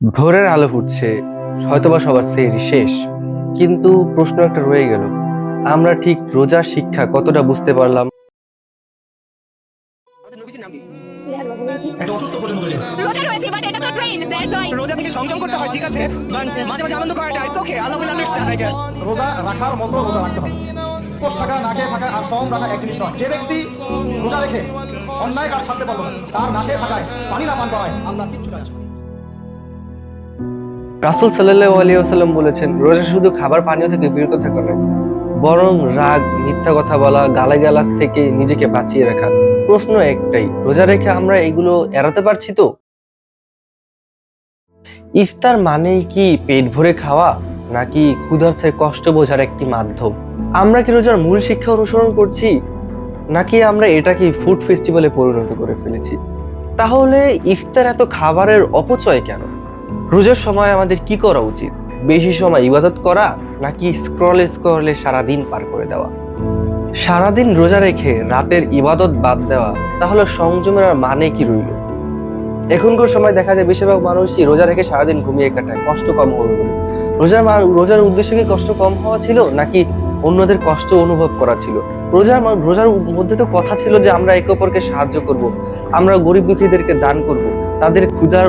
ভোরের আলো ফুটছে হয়তোবা সবার সেহরি শেষ। কিন্তু প্রশ্ন একটা রয়ে গেল আমরা ঠিক রোজার শিক্ষা কতটা বুঝতে পারলাম? একটা অসুস্থ পর্যন্ত যাচ্ছে। রোজা রয়েছে বাট এটা তো ট্রেন দ্যাটস ওয়াই রোজা থেকে সংযম করতে ঠিক আছে? বাট মাঝে মাঝে আনন্দ করাটা it's okay Allah will understand I guess রোজা রাখার মতো রোজা রাখতে হবে। উপোস থাকা না খেয়ে থাকা আর সম রাখা এক জিনিস নয়। যে ব্যক্তি রোজা রেখে অন্যায় কাজ ছাড়তে পারল না তার না খেয়ে থাকায় পানি না পান করায় আল্লাহ কিচ্ছু কাজ রাসুল সাল্লাহ আলিয়াল্লাম বলেছেন, রোজা শুধু খাবার পানীয় থেকে বিরত থাকা নয়, বরং রাগ, মিথ্যা কথা বলা, গালাগালাজ থেকে নিজেকে বাঁচিয়ে রাখা। প্রশ্ন একটাই, রোজা রেখে আমরা এগুলো এড়াতে পারছি তো? ইফতার মানেই কি পেট ভরে খাওয়া, নাকি ক্ষুধার্থের কষ্ট বোঝার একটি মাধ্যম? আমরা কি রোজার মূল শিক্ষা অনুসরণ করছি, নাকি আমরা এটাকে ফুড ফেস্টিভ্যালে পরিণত করে ফেলেছি? তাহলে ইফতার এত খাবারের অপচয় কেন? রোজার সময় আমাদের কি করা উচিত? বেশি সময় ইবাদত করা নাকি স্ক্রলে স্ক্রলে সারাদিন পার করে দেওয়া? সারাদিন রোজা রেখে রাতের ইবাদত বাদ দেওয়া, তাহলে সংযমের আর মানে কি রইল? এখনকার সময় দেখা যায় বেশিরভাগ মানুষই রোজা রেখে সারাদিন ঘুমিয়ে কাটায়, কষ্ট কম হবে বলে। রোজার রোজার উদ্দেশ্য কি কষ্ট কম হওয়া ছিল নাকি অন্যদের কষ্ট অনুভব করা ছিল? রোজার রোজার মধ্যে তো কথা ছিল যে আমরা একে অপরকে সাহায্য করব, আমরা গরিব দুঃখীদেরকে দান করব, তাদের ক্ষুধার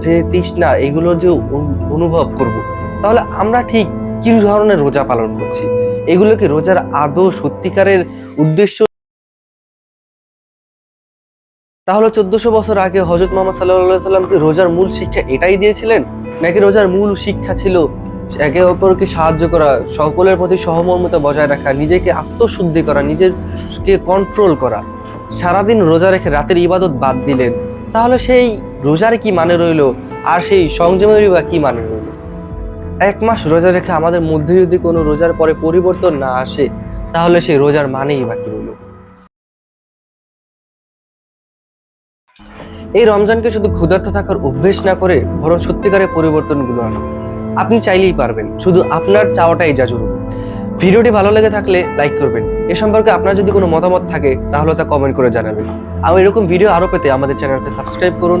যে তৃষ্ণা, এগুলোর যে অনু- অনুভব করব, তাহলে আমরা ঠিক কি ধরনের রোজা পালন করছি? এগুলো কি রোজার আদৌ সত্যিকারের উদ্দেশ্য? তাহলে চোদ্দশো বছর আগে হজরত মোহাম্মদ সাল্লাহ সাল্লাম কি রোজার মূল শিক্ষা এটাই দিয়েছিলেন? নাকি রোজার মূল শিক্ষা ছিল একে অপরকে সাহায্য করা, সকলের প্রতি সহমর্মিতা বজায় রাখা, নিজেকে আত্মশুদ্ধি করা নিজেকে কন্ট্রোল করা? সারাদিন রোজা রেখে রাতের ইবাদত বাদ দিলেন। তাহলে সেই রোজার কি মানে রইল? আর সেই সংযমেরই বা কি মানে রইল? এক মাস রোজা রেখে আমাদের মধ্যে যদি কোনো রোজার পরে পরিবর্তন না আসে, তাহলে সেই রোজার মানেই বাকি রইল? এই রমজানকে শুধু ক্ষুধার্ত থাকার অভ্যেস না করে বরং সত্যিকারের পরিবর্তনগুলো আনো। আপনি চাইলেই পারবেন, শুধু আপনার চাওয়াটাই যা জরুরি। ভিডিওটি ভালো লেগে থাকলে লাইক করবেন। এ সম্পর্কে আপনার যদি কোনো মতামত থাকে, তাহলে তা কমেন্ট করে জানাবেন। আর এরকম ভিডিও আরও পেতে আমাদের চ্যানেলকে সাবস্ক্রাইব করুন।